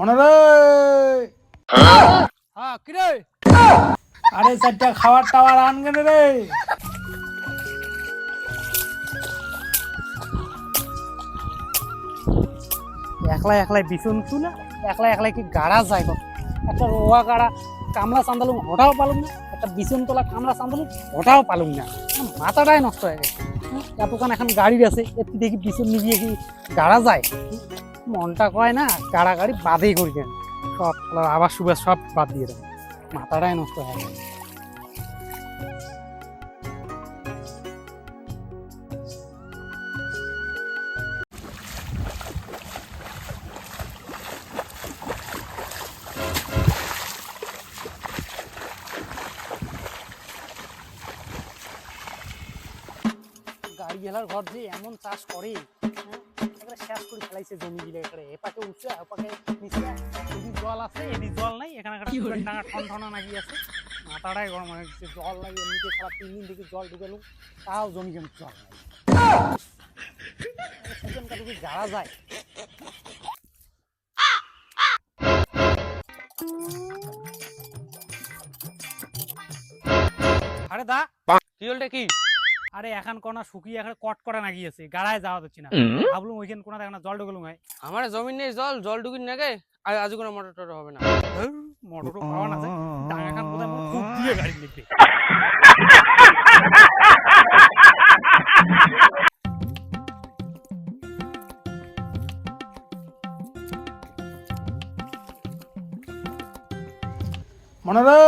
মনে রে হ্যাঁ কিরে আরে চারটা খাবার টাবার আনগেন রে? একলা একলাই বিছুন না? একলা একলাই কি গাড়া যায় কত একটা রোয়া গাড়া কামলা চান্দালুম ওটাও পালুম না। একটা বিছুন তোলা কামলা চান্দালুম ওটাও পালুম না। মাথাটাই নষ্ট হয়ে গেছে। এতক্ষণ এখন গাড়ি আছে এর দেখি বিছুন নিয়ে কি গাড়া যায়? মনটা কয় না গাড়া গাড়ি বাদেই করি দেন সব আবার সুবাস সব বাদ দিয়ে দেন মাথাটাই নষ্ট হয়ে গাড়ি ঘর যে এমন চাষ করে হ্যাঁ, শেষ করে ফেলাইছে জমি গিলে একেবারে এপাকে উঠছে ওপাকে নিচে এদিক জল আছে এদিক জল নাই এখানে একটা ডাঙা ঠন নাকি আছে। মাথাটাই গরম হয়ে গেছে জল লাগে এমনিতে সারা তিন দিন থেকে জল ঢুকেলো তাও জমি জমি জল নাই। সেখানকার যদি যারা যায়। আরে দা কি হলটা কি আরে এখন কোনা শুকিয়ে এখন কট করা না গিয়েছে গাড়ায় যাওয়া যাচ্ছে না। ভাবলুম ওইখানে কোনা এখন জল ঢুকলুম হয় আমার জমিন নেই জল জল ঢুকিন নাগে আর আজ কোনো মোটর টোটর হবে না। মোটরও পাওয়া না যায় ডাঙা খান কোথায় খুব দিয়ে গাড়ি লিখবে মনে রে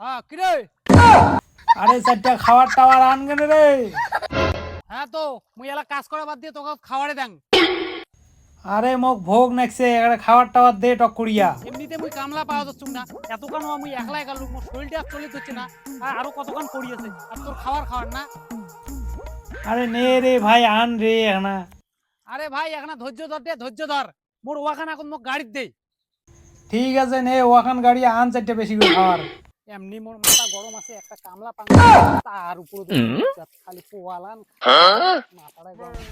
হ্যাঁ কিরে? আরে চারটা খাবার টাবার আনগেন রে। হ্যাঁ তো মুই এলা কাজ করা বাদ দিয়ে তোকে খাওয়ারে দেন আরে মোক ভোগ নাকছে একটা খাবার টাবার দে টক করিয়া। এমনিতে মুই কামলা পাওয়া যাচ্ছে না। এতক্ষণ মুই একলা একা লোক মোর শরীরটা চলে যাচ্ছে না। আর আরও কতক্ষণ পড়িয়েছে আর তোর খাবার খাওয়ার না। আরে নে রে ভাই আন রে এখানা। আরে ভাই এখন ধৈর্য ধর দে ধৈর্য ধর। মোর ওয়াখান এখন মোক গাড়ির দে। ঠিক আছে নে ওখান গাড়ি আন চারটা বেশি করে খাবার এমনি মোর মাথা গরম আছে একটা কামলা পাং তার উপরে খালি পোয়ালান। মাথাটা গরম।